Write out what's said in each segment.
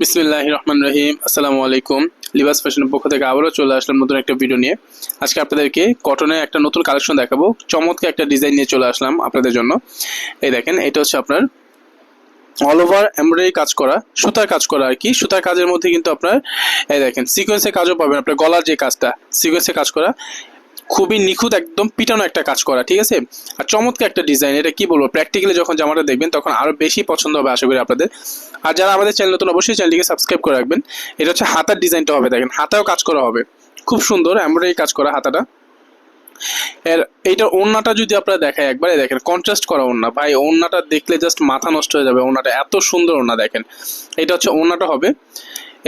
বিসমিল্লাহ রহমান রহিম। আসসালামু আলাইকুম। লিবাস ফ্যাশনের পক্ষ থেকে আবারও চলে আসলাম নতুন একটা ভিডিও নিয়ে। আজকে আপনাদেরকে কটনের একটা নতুন কালেকশন দেখাবো। চমৎকার একটা ডিজাইন নিয়ে চলে আসলাম আপনাদের জন্য। এই দেখেন, এটা হচ্ছে আপনার অল ওভার এমব্রয়ডারি কাজ করা, সুতার কাজ করা আর কি। সুতার কাজের মধ্যে কিন্তু আপনার, এই দেখেন সিকোয়েন্সের কাজও পাবেন। আপনার গলার যে কাজটা সিকোয়েন্সের কাজ করা। খুবই নিখুঁত, একদম পিটানো একটা কাজ করা, ঠিক আছে? আর চমৎকার একটা ডিজাইন এটা কি বলব? প্র্যাকটিক্যালি যখন জামাটা দেখবেন, তখন আরও বেশি পছন্দ হবে আশা করি আপনাদের। আর যারা আমাদের চ্যানেল নতুন, অবশ্যই চ্যানেলটিকে সাবস্ক্রাইব করে রাখবেন। এটা হচ্ছে হাতার ডিজাইনটা হবে, দেখেন। হাতাও কাজ করা হবে। খুব সুন্দর এমব্রয়ডারি কাজ করা হাতাটা। এর এইটার ওড়নাটা যদি আপনারা দেখায় একবারে, দেখেন কন্ট্রাস্ট করা ওড়না। ভাই, ওড়নাটা দেখলে জাস্ট মাথা নষ্ট হয়ে যাবে, ওড়নাটা। এত সুন্দর ওড়না, দেখেন। এটা হচ্ছে ওড়নাটা হবে।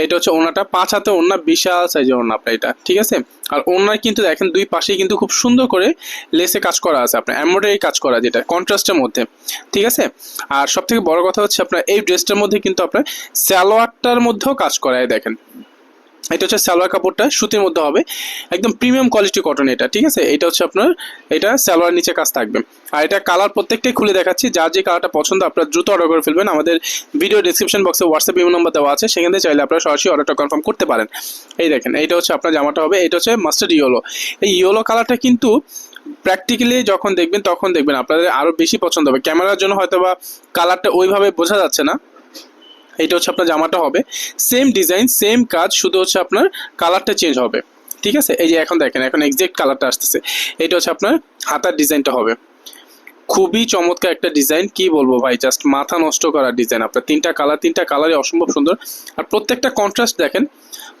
এটা হচ্ছে ওনাটা, পাঁচ হাতে ওড়না, বিশাল সাইজের ওনা আপনার এটা, ঠিক আছে? আর ওনার কিন্তু দেখেন, দুই পাশেই কিন্তু খুব সুন্দর করে লেসে কাজ করা আছে আপনার এমব্রয়ডারি কাজ করা যেটা কন্ট্রাস্টের মধ্যে, ঠিক আছে? আর সব থেকে বড় কথা হচ্ছে আপনার, এই ড্রেসটার মধ্যে কিন্তু আপনার স্যালোয়ারটার মধ্যেও কাজ করা হয় দেখেন। এটা হচ্ছে সালোয়ার কাপড়টা, সুতির মধ্যে হবে। একদম প্রিমিয়াম কোয়ালিটি কটন এটা, ঠিক আছে? এটা হচ্ছে আপনার, এটা সালোয়ার নিচে কাজ থাকবে। আর এটা কালার প্রত্যেকটাই খুলে দেখাচ্ছি। যার যে কালারটা পছন্দ, আপনারা দ্রুত অর্ডার করে ফেলবেন। আমাদের ভিডিও ডিসক্রিপশন বক্সে হোয়াটসঅ্যাপ ইমেল নাম্বার দেওয়া আছে। সেখান থেকে চাইলে আপনারা সরাসরি অর্ডারটা কনফার্ম করতে পারেন। এই দেখেন, এইটা হচ্ছে আপনার জামাটা হবে, এটা হচ্ছে মাস্টার্ড ইয়েলো এই ইয়েলো কালারটা কিন্তু প্র্যাকটিক্যালি যখন দেখবেন, তখন দেখবেন। আপনাদের আরও বেশি পছন্দ হবে। ক্যামেরার জন্য হয়তো বা কালারটা ওইভাবে বোঝা যাচ্ছে না। এটা হচ্ছে আপনার জামাটা হবে। সেম ডিজাইন সেম কাজ, শুধু হচ্ছে আপনার কালারটা চেঞ্জ হবে। ঠিক আছে? এই যে এখন দেখেন, এখন এক্সাক্ট কালারটা আসতেছে। এটা হচ্ছে আপনার হাতার ডিজাইনটা হবে। খুবই চমৎকার একটা ডিজাইন কি বলব ভাই? জাস্ট মাথা নষ্ট করার ডিজাইন আপনার তিনটা কালার তিনটা কালারই অসম্ভব সুন্দর। আর প্রত্যেকটা কন্ট্রাস্ট দেখেন,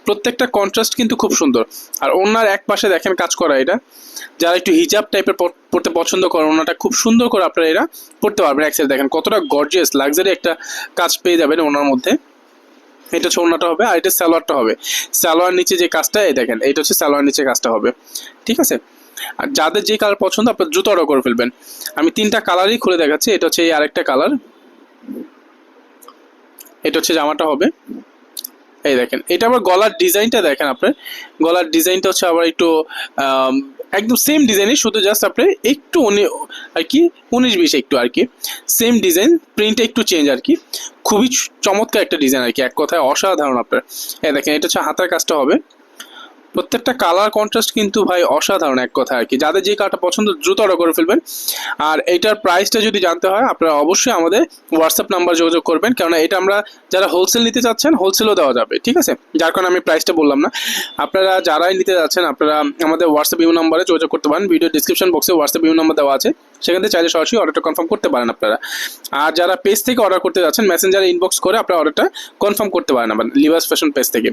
প্রত্যেকটা কন্ট্রাস্ট কিন্তু খুব সুন্দর। আর ওনার এক পাশে দেখেন কাজ করা এটা। যারা একটু হিজাব টাইপের পড়তে পছন্দ করে ওনাটা খুব সুন্দর করে আপনারা এরা পড়তে পারবেন এক সাইড দেখেন কতটা গর্জিয়াস লাক্সারি একটা কাজ পেয়ে যাবেন ওনার মধ্যে। এটা হচ্ছে ওনাটা হবে আর এটা সালোয়ারটা হবে। সালোয়ার নিচে যে কাজটা, এই দেখেন এটা হচ্ছে সালোয়ার নিচে কাজটা হবে। ঠিক আছে? আর যাদের যে কালার পছন্দ, আপনার দ্রুত অর্ডার করে ফেলবেন। আমি তিনটা কালারই খুলে দেখাচ্ছি, এটা হচ্ছে এই আরেকটা কালার এটা হচ্ছে জামাটা হবে। এই দেখেন, এটা আবার গলার ডিজাইনটা দেখেন আপনার। গলার ডিজাইনটা হচ্ছে আবার একটু একদম সেম ডিজাইনই শুধু জাস্ট আপনি একটু আর কি, উনিশ বিশ একটু আর কি। সেম ডিজাইন প্রিন্টটা একটু চেঞ্জ আর কি। খুবই চমৎকার একটা ডিজাইন আর কি, এক কথায় অসাধারণ আপনার। এই দেখেন, এটা হচ্ছে হাতার কাজটা হবে। প্রত্যেকটা কালার কন্ট্রাস্ট কিন্তু ভাই অসাধারণ এক কথা আর কি। যাদের যে কালারটা পছন্দ, দ্রুত অর্ডার করে ফেলবেন। আর এইটার প্রাইসটা যদি জানতে হয়, আপনারা অবশ্যই আমাদের হোয়াটসঅ্যাপ নাম্বার যোগাযোগ করবেন। কেননা এটা আমরা যারা হোলসেল নিতে চাচ্ছেন হোলসেলও দেওয়া যাবে, ঠিক আছে? যার কারণে আমি প্রাইসটা বললাম না। আপনারা যারাই নিতে যাচ্ছেন, আপনারা আমাদের হোয়াটসঅ্যাপ ইউ নাম্বারে যোগাযোগ করতে পারেন। ভিডিও ডিসক্রিপশন বক্সে হোয়াটসঅ্যাপ ইউ নাম্বার দেওয়া আছে। সেখান থেকে চাইলে সরাসরি অর্ডারটা কনফার্ম করতে পারেন আপনারা। আর যারা পেজ থেকে অর্ডার করতে যাচ্ছেন মেসেঞ্জারে ইনবক্স করে আপনারা অর্ডারটা কনফার্ম করতে পারেন আবার লিভাস ফ্যাশন পেজ থেকে।